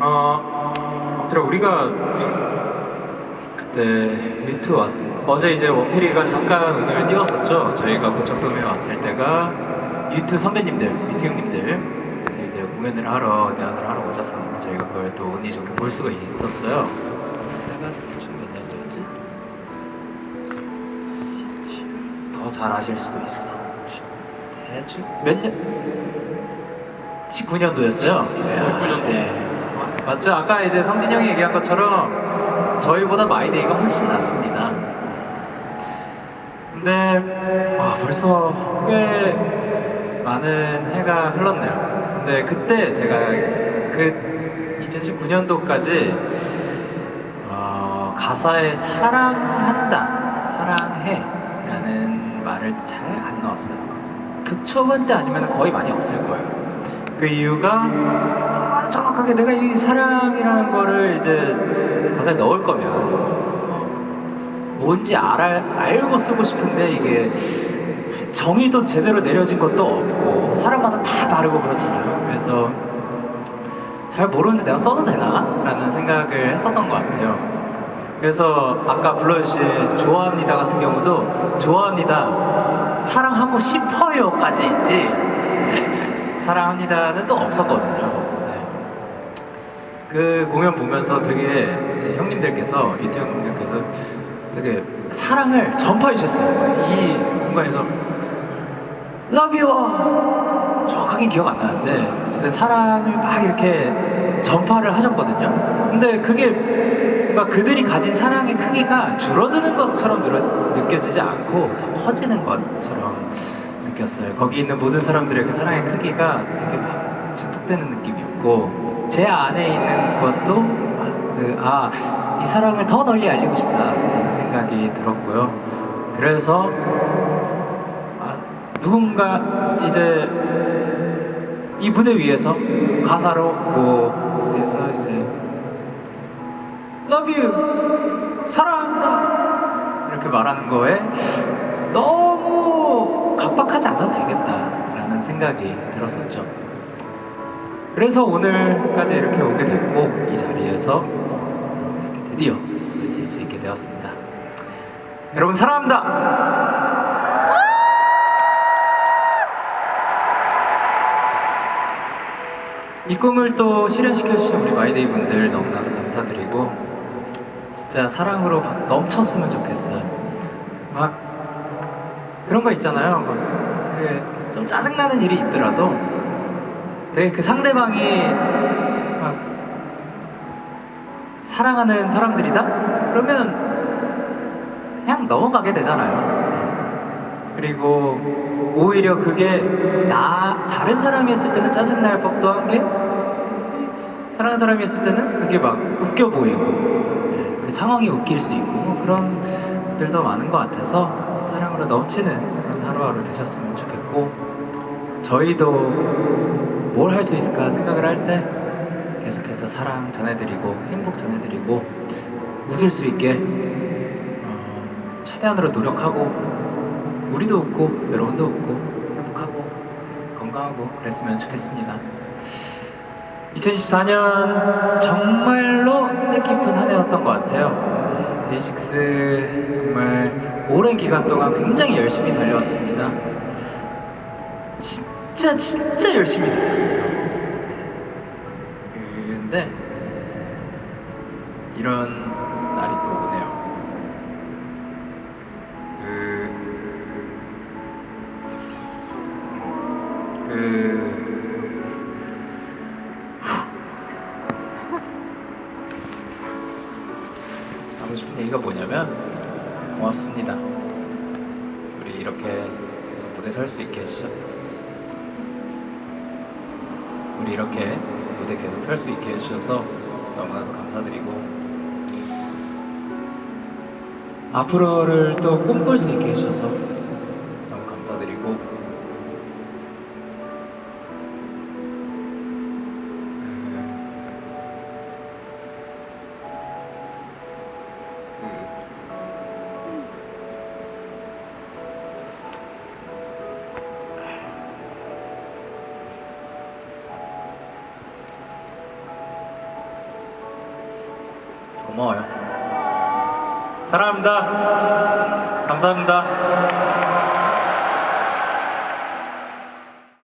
어, 그래 우리가 그때 유튜브 왔어. 어제 이제 원필이가 잠깐 오늘 띄웠었죠. 저희가 고척돔에 왔을 때가 유튜브 선배님들, 유튜브 형님들 그래서 이제 공연을 하러 내한을 하러 오셨었는데 저희가 그걸 또 운이 좋게 볼 수가 있었어요. 그때가 대충 몇 년도였지? 더 잘 아실 수도 있어. 대충 몇 년? 19년도였어요. 19년도. 네. 맞죠? 아까 이제 성진 형이 얘기한 것처럼 저희보다 마이데이가 훨씬 낫습니다. 근데 와, 벌써 꽤 많은 해가 흘렀네요. 근데 그때 제가 그 2019년도까지 어, 가사에 사랑한다, 사랑해라는 말을 잘 안 넣었어요. 극초반 때 아니면 거의 많이 없을 거예요. 그 이유가 아, 정확하게 내가 이 사랑이라는 거를 이제 가사에 넣을 거면 뭔지 알아, 알고 쓰고 싶은데 이게 정의도 제대로 내려진 것도 없고 사람마다 다 다르고 그렇잖아요. 그래서 잘 모르는데 내가 써도 되나? 라는 생각을 했었던 것 같아요. 그래서 아까 불러주신 좋아합니다 같은 경우도 좋아합니다 사랑하고 싶어요까지 있지 사랑합니다는 또 없었거든요. 네. 그 공연 보면서 되게 형님들께서 이태 형님들께서 되게 사랑을 전파해 주셨어요. 이 공간에서 Love you 정확하게 기억 안 나는데 어쨌든 사랑을 막 이렇게 전파를 하셨거든요. 근데 그게 뭔가 그들이 가진 사랑의 크기가 줄어드는 것처럼 느껴, 느껴지지 않고 더 커지는 것처럼 느꼈어요. 거기 있는 모든 사람들의 그 사랑의 크기가 되게 막 증폭되는 느낌이었고 제 안에 있는 것도 막그아 이 사랑을 더 널리 알리고 싶다라는 생각이 들었고요. 그래서 아, 누군가 이제 이 무대 위에서 가사로 뭐 어디에서 이제 Love you 사랑한다 이렇게 말하는 거에 너무 각박하지 않아도 되겠다라는 생각이 들었었죠. 그래서 오늘까지 이렇게 오게 됐고 이 자리에서 여러분들께 드디어 외칠 수 있게 되었습니다. 여러분 사랑합니다. 이 꿈을 또 실현시켜 주신 우리 마이데이 분들 너무나도 감사드리고 진짜 사랑으로 막 넘쳤으면 좋겠어요. 막 그런 거 있잖아요. 막 그 좀 짜증나는 일이 있더라도 되게 그 상대방이 막 사랑하는 사람들이다? 그러면 그냥 넘어가게 되잖아요. 그리고 오히려 그게 나 다른 사람이었을 때는 짜증날 법도 한 게 사랑하는 사람이었을 때는 그게 막 웃겨 보이고 예, 그 상황이 웃길 수 있고 뭐 그런 것들도 많은 것 같아서 사랑으로 넘치는 그런 하루하루 되셨으면 좋겠고 저희도 뭘 할 수 있을까 생각을 할 때 계속해서 사랑 전해드리고 행복 전해드리고 웃을 수 있게 어, 최대한으로 노력하고 우리도 웃고 여러분도 웃고 행복하고 건강하고 그랬으면 좋겠습니다. 2024년 정말로 뜻깊은 한 해였던 것 같아요. 데이식스 정말 오랜 기간 동안 굉장히 열심히 달려왔습니다. 진짜 진짜 열심히 달렸어요. 근데 이런 날이 또 오네요. 그, 그, 하고 싶은 얘기가 뭐냐면, 고맙습니다. 우리 이렇게 계속 무대 설 수 있게 해주셔. 우리 이렇게 무대 계속 설 수 있게 해주셔서 너무나도 감사드리고, 앞으로를 또 꿈꿀 수 있게 해주셔서 고마워요. 사랑합니다. 감사합니다.